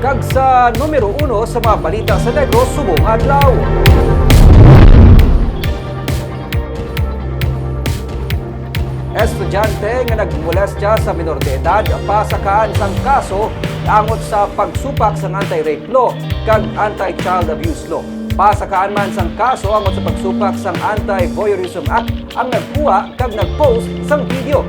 Kag sa numero uno sa mga balita sa Negros subong adlaw. Estudyante nga nagmolestya sa minor de edad pasakaan sang kaso angot sa pagsupak sang anti-rape law kag anti-child abuse law. Pasakaan man sang kaso angot sa pagsupak sang Anti-Voyeurism Act ang nagkuha kag nagpost sang video.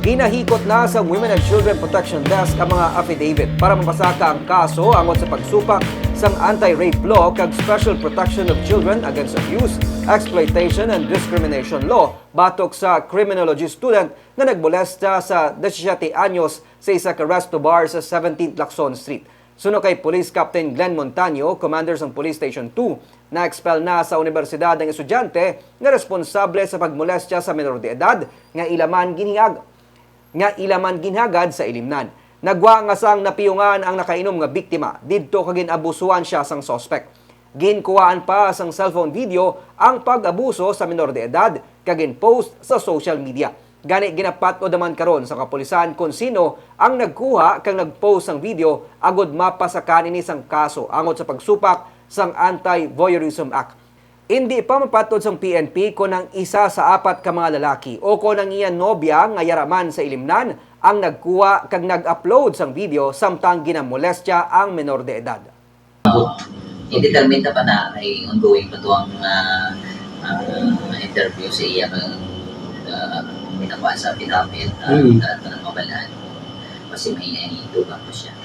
Ginahikot na sa Women and Children Protection Desk ang mga affidavit para mapasaka ang kaso angot sa pagsupak sang anti-rape law kag Special Protection of Children Against Abuse, Exploitation and Discrimination Law batok sa criminology student na nagmolesta sa 17 anyos sa isa ka resto bar sa 17th Lacson Street. Suno kay Police Captain Glenn Montaño, commander ng Police Station 2, na-expel na sa universidad ang estudyante nga responsable sa pagmolestya sa menor de edad nga ilaman ginhiyag nga ilaman ginhagad sa ilimnan. Nagwa nga sang napiyungan ang nakainom nga biktima didto kagin abusuan siya sang sospek. Ginkuhaan pa sang cellphone video ang pag-abuso sa minor de edad kagin post sa social media. Gani ginapat o daman karon sa kapulisan kung sino ang nagkuha kang nagpost sang video agod mapasakan ini sang kaso angot sa pagsupak sang Anti-Voyeurism Act. Hindi pa mapatod sang PNP kung ang isa sa apat ka mga lalaki o kung ang iyan nobya nga yaraman sa ilimnan ang nagkuha kag nag-upload sang video samtang ginamolestya ang menor de edad. i-determine pa na ay ongoing pa to ang ah, ah, interview sa iya ng uh, minakuha sa pinapit at Mm. uh, mabalaan. Kasi may ito pa siya.